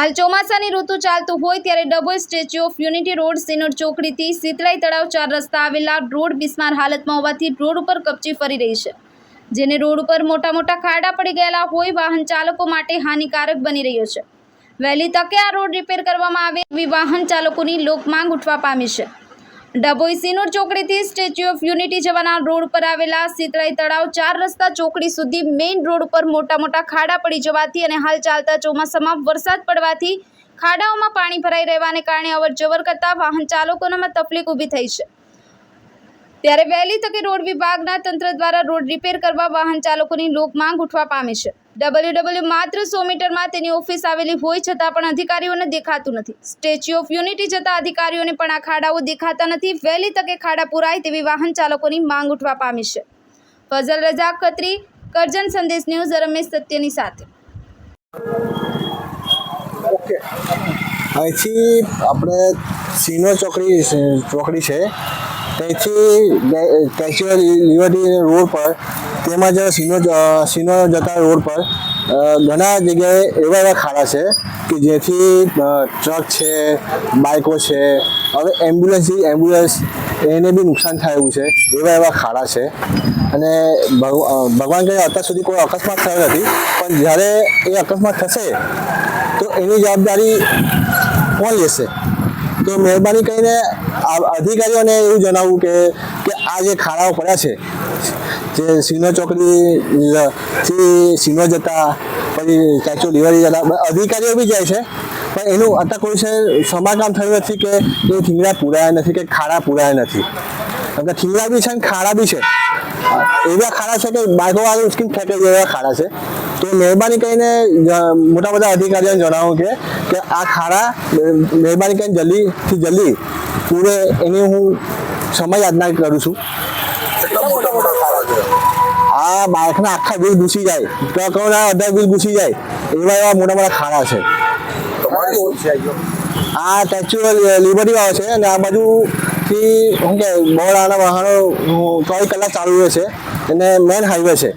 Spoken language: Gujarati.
હાલ ચોમાસાની ઋતુ ચાલતું હોય ત્યારે Dabhoi statue of unity road, Sinor ચોકડીથી શીતળાઈ તળાવ ચાર રસ્તા આવેલા રોડ બિસ્માર હાલતમાં હોવાથી રોડ ઉપર કપચી ફરી રહી છે. જેને રોડ ઉપર મોટા મોટા ખાડા પડી ગયેલા હોય, વાહન ચાલકો માટે હાનિકારક બની રહ્યો છે. વહેલી તકે આ રોડ રિપેર કરવામાં આવે એવી વાહન ચાલકોની લોકમાંગ ઉઠવા પામી છે. ડભોઈ સિનોર ચોકડીથી સ્ટેચ્યુ ઓફ યુનિટી જવાના રોડ પર આવેલા શીતળાઈ તળાવ ચાર રસ્તા ચોકડી સુધી મેઇન રોડ ઉપર મોટા મોટા ખાડા પડી જવાથી અને હાલ ચાલતા ચોમાસામાં વરસાદ પડવાથી ખાડાઓમાં પાણી ભરાઈ રહેવાને કારણે અવરજવર કરતા વાહન ચાલકોનામાં તકલીફ ઊભી થઈ છે. ત્યારે વહેલી તકે રોડ વિભાગના તંત્ર દ્વારા રોડ રિપેર કરવા વાહન ચાલકોની લોક માંગ ઉઠવા પામી છે. ડબલ્યુ ડબલ્યુ માત્ર સો મીટરમાં તેની ઓફિસ આવેલી હોય છતાં પણ અધિકારીઓને દેખાતું નથી. સ્ટેચ્યુ ઓફ યુનિટી જતા અધિકારીઓને પણ આ ખાડાઓ દેખાતા નથી. વહેલી તકે ખાડા પુરાય તેવી વાહન ચાલકોની માંગ ઉઠવા પામી છે. ફઝલ રજા ખત્રી, કરજણ સંદેશ ન્યૂઝ, રમેશ સત્યની સાથે. અહીંથી આપણે સિનો ચોકડી ચોકડી છે. ત્યાંથી સ્ટેચ્યુ લિબર્ટી રોડ પર તેમજ સિનો સિનો જતા રોડ પર ઘણા જગ્યાએ એવા એવા ખાડા છે કે જેથી ટ્રક છે બાઇકો છે, હવે એમ્બ્યુલન્સ એમ્બ્યુલન્સ એને બી નુકસાન થાય છે, એવા એવા ખાડા છે. અને ભગ- ભગવાન કહે અત્યાર સુધી કોઈ અકસ્માત થયો નથી, પણ જ્યારે એ અકસ્માત થશે, તો એની જવાબદારી કોણ લેશે? તો મહેરબાની કરીને અધિકારીઓને એવું જણાવવું કે આ જે ખાડાઓ પડ્યા છે જે સિનો ચોકડી થી સિનો જતા, પછી સ્ટેચ્યુ દિવાળી જતા અધિકારીઓ બી જાય છે. પણ એનું અત્યારે કોઈ છે, સમારકામ થયું નથી કે એ થીંગડા પૂરાયા નથી કે ખાડા પૂરાયા નથી. કે થીંગડા બી છે ને ખાડા બી છે. એવા ખાડા છે કે બાઇકો વાળું ઉચકીને ફેંકે એવા ખાડા છે. તો મહેરબાની કરીને મોટા બધા અધિકારીઓને જણાવું કે કે આ ખાડા મહેરબાની કરીને જલ્દીથી જલ્દી પૂરે એની હું સમય યાદના કરું છું. આ બાળકના આખા બિલ ઘૂસી જાય. ટ્રકોના અડધા બિલ ઘૂસી જાય. એવા એવા મોટા મોટા ખાડા છે. આ સ્ટેચ્યુ લિબર્ટી વાળો છે અને આ બાજુ થી શું કે બહોળાના વાહનો અમ, ચોવીસ કલાક ચાલુ રહે છે. અને મેન હાઈવે છે.